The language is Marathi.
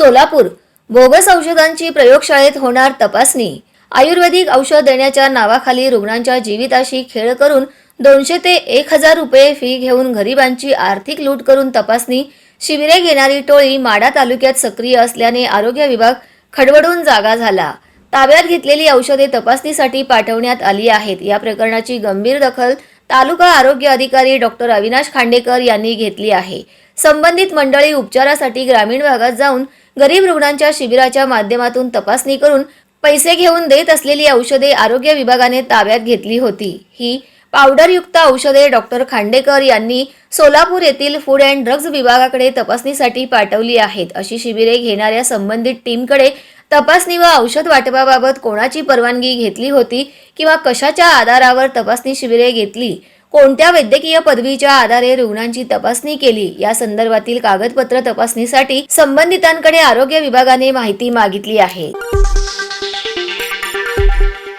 सोलापूर. बोगस औषधांची प्रयोगशाळेत होणार तपासणी. आयुर्वेदिक औषध देण्याच्या नावाखाली रुग्णांच्या जीविताशी खेळ करून दोनशे ते एक हजार रुपये फी घेऊन गरिबांची आर्थिक लूट करून तपासणी. शिबिरे घेणारी टोळी माडा तालुक्यात सक्रिय असल्याने आरोग्य विभाग खडबडून जागा झाला. ताब्यात घेतलेली औषधे तपासणीसाठी पाठवण्यात आली आहेत. या प्रकरणाची गंभीर दखल तालुका आरोग्य अधिकारी डॉक्टर अविनाश खांडेकर यांनी घेतली आहे. संबंधित मंडळी उपचारासाठी ग्रामीण भागात जाऊन गरीब रुग्णांच्या शिबिराच्या माध्यमातून तपासणी करून पैसे घेऊन देत असलेली औषधे आरोग्य विभागाने ताब्यात घेतली होती. ही पावडरयुक्त औषधे डॉक्टर खांडेकर यांनी सोलापूर येथील फूड अँड ड्रग्ज विभागाकडे तपासणीसाठी पाठवली आहेत. अशी शिबिरे घेणाऱ्या संबंधित टीमकडे तपासणी व औषध वाटपाबाबत कोणाची परवानगी घेतली होती किंवा कशाच्या आधारावर तपासणी शिबिरे घेतली? कोणत्या वैद्यकीय पदवीच्या आधारे रुग्णांची तपासणी केली? या संदर्भातील कागदपत्र तपासणीसाठी संबंधितांकडे आरोग्य विभागाने माहिती मागितली आहे.